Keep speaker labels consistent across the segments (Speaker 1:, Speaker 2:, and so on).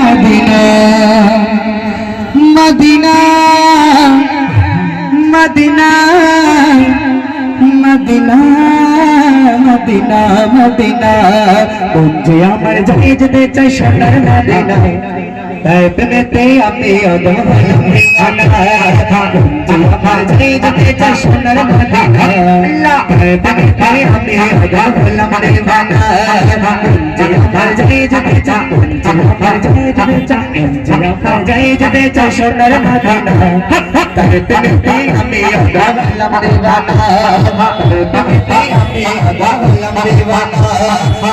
Speaker 1: Medina Medina Medina Medina Medina Medina. যে আমার যাই যেতে চাই সোনার মদিনা। তাই প্রেমেতে আমি সোনার মদিনা। তাই প্রেমেতে আমি সোনার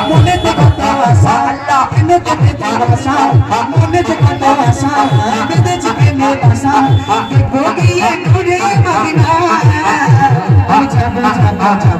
Speaker 1: মনে তো কত আশা আল্লাহ মনে তো কত আশা মনে তো কত আশা বেঁধেছি প্রেমের আশা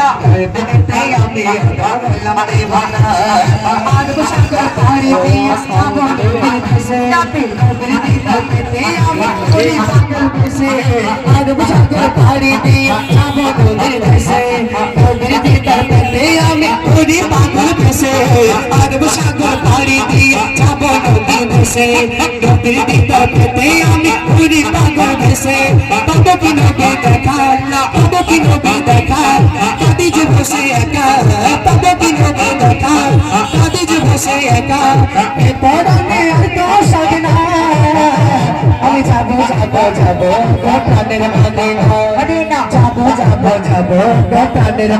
Speaker 1: আদা বললাম দেবানা আমার যাই যেতে চাই সোনার মদিনা তাই পেতে আমি আদা বললাম দেবানা আদব সাগর পাড়ি বসে একা এ পড়ানে তো সাজনা আমি যাব যাব যাব প্রাণের মদিনা মদিনা যাব যাব যাব প্রাণের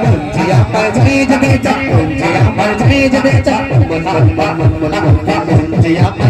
Speaker 1: কুঞ্জি আমার যেতে চাই কুঞ্জি আমার যাই যেতে চাই কুঞ্জি আমার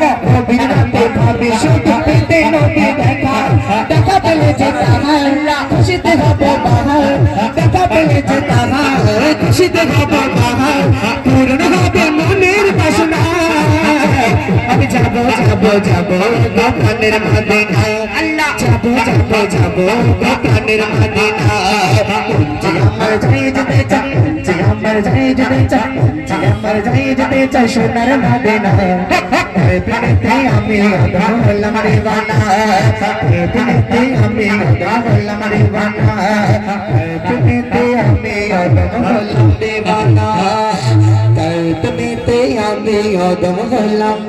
Speaker 1: শুধু পেতে নবী দেখা দেখা পেলে যে তাহার খুশিতে হবে বাহার দেখা পেলে যে তাহার খুশিতে হবে বাহার পূরণ হবে মনের বাসনা আমি যাব যাব যাব দোকানের মদিনা আল্লাহ যাব যাব যাব দোকানের মদিনা কুঞ্জি আমার যাই যেতে চাই কুঞ্জি আমার যাই যেতে চাই আমার যাই যেতে চাই সোনার মদিনা প্রেমেতে আমি অদা হলাম দেবানা প্রেমেতে আমি অদা হলাম আমি অদা হলাম দেবানা প্রেমেতে আমি অদম হলাম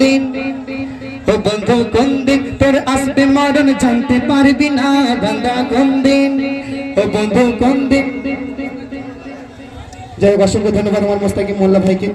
Speaker 1: দিন ও বন্ধু কোন দিন তোর আসবে মরণ জানতে পারবি না বান্দা কোন দিন বন্ধু কোন যাই হোক অসংখ্য ধন্যবাদ আমার মোস্তাকিম মোল্লা ভাইকে।